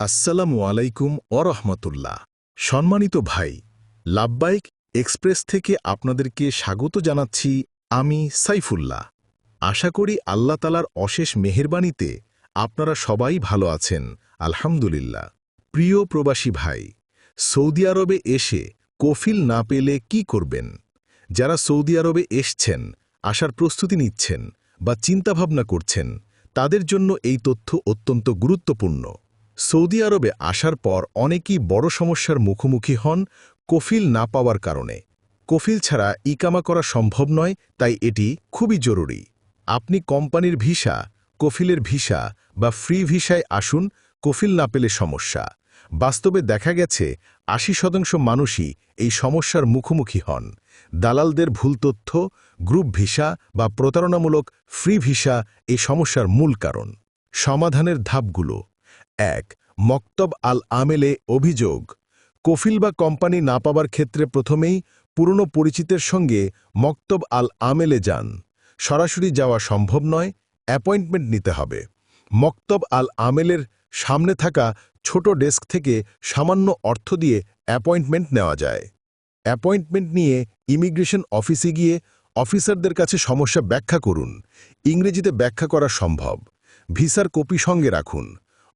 আসসালামু আলাইকুম অরহমতুল্লাহ সম্মানিত ভাই, লাভবাইক এক্সপ্রেস থেকে আপনাদেরকে স্বাগত জানাচ্ছি আমি সাইফুল্লাহ। আশা করি আল্লাহ তালার অশেষ মেহেরবানিতে আপনারা সবাই ভালো আছেন, আলহামদুলিল্লাহ। প্রিয় প্রবাসী ভাই, সৌদি আরবে এসে কফিল না পেলে কি করবেন? যারা সৌদি আরবে এসছেন, আসার প্রস্তুতি নিচ্ছেন বা চিন্তাভাবনা করছেন, তাদের জন্য এই তথ্য অত্যন্ত গুরুত্বপূর্ণ। সৌদি আরবে আসার পর অনেকেই বড় সমস্যার মুখোমুখি হন কফিল না পাওয়ার কারণে। কফিল ছাড়া ইকামা করা সম্ভব নয়, তাই এটি খুবই জরুরি। আপনি কোম্পানির ভিসা, কফিলের ভিসা বা ফ্রি ভিসায় আসুন, কফিল না পেলে সমস্যা। বাস্তবে দেখা গেছে, আশি শতাংশ মানুষই এই সমস্যার মুখোমুখি হন। দালালদের ভুল তথ্য, গ্রুপ ভিসা বা প্রতারণামূলক ফ্রি ভিসা এই সমস্যার মূল কারণ। সমাধানের ধাপগুলো এক, মক্তব আল আমেলে অভিযোগ, কফিল বা কোম্পানি না পাবার ক্ষেত্রে প্রথমেই পুরনো পরিচিতের সঙ্গে মক্তব আল আমেলে যান। সরাসরি যাওয়া সম্ভব নয়, অ্যাপয়েন্টমেন্ট নিতে হবে। মক্তব আল আমেলের সামনে থাকা ছোট ডেস্ক থেকে সামান্য অর্থ দিয়ে অ্যাপয়েন্টমেন্ট নেওয়া যায়। অ্যাপয়েন্টমেন্ট নিয়ে ইমিগ্রেশন অফিসে গিয়ে অফিসারদের কাছে সমস্যা ব্যাখ্যা করুন। ইংরেজিতে ব্যাখ্যা করা সম্ভব। ভিসার কপি সঙ্গে রাখুন।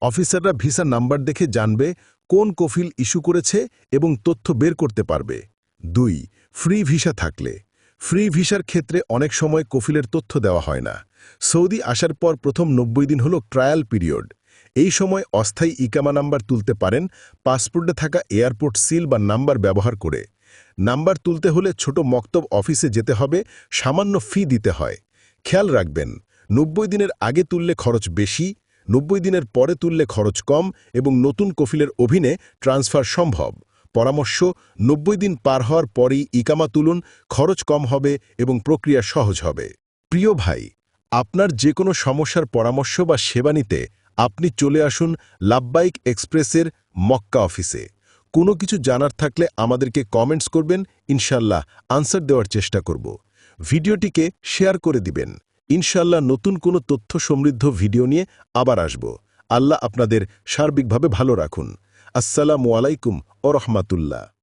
অফিসাররা ভিসার নাম্বার দেখে জানবে কোন কফিল ইস্যু করেছে এবং তথ্য বের করতে পারবে। দুই, ফ্রি ভিসা থাকলে। ফ্রি ভিসার ক্ষেত্রে অনেক সময় কফিলের তথ্য দেওয়া হয় না। সৌদি আসার পর প্রথম নব্বই দিন হল ট্রায়াল পিরিয়ড। এই সময় অস্থায়ী ইকামা নাম্বার তুলতে পারেন পাসপোর্টে থাকা এয়ারপোর্ট সিল বা নাম্বার ব্যবহার করে। নাম্বার তুলতে হলে ছোট মক্তব অফিসে যেতে হবে, সামান্য ফি দিতে হয়। খেয়াল রাখবেন, নব্বই দিনের আগে তুললে খরচ বেশি নব্বই দিনের পরে তুললে খরচ কম এবং নতুন কফিলের অভিনে ট্রান্সফার সম্ভব। পরামর্শ, নব্বই দিন পার হওয়ার পরই ইকামা তুলুন, খরচ কম হবে এবং প্রক্রিয়া সহজ হবে। প্রিয় ভাই, আপনার যে কোনো সমস্যার পরামর্শ বা সেবা নিতে আপনি চলে আসুন লাভবাইক এক্সপ্রেসের মক্কা অফিসে। কোনো কিছু জানার থাকলে আমাদেরকে কমেন্টস করবেন, ইনশাল্লাহ আনসার দেওয়ার চেষ্টা করব। ভিডিওটিকে শেয়ার করে দিবেন। ইনশাল্লাহ নতুন কোনো তথ্য সমৃদ্ধ ভিডিও নিয়ে আবার আসব। আল্লাহ আপনাদের সার্বিকভাবে ভালো রাখুন। আসসালামু আলাইকুম ও রহমাতুল্লাহ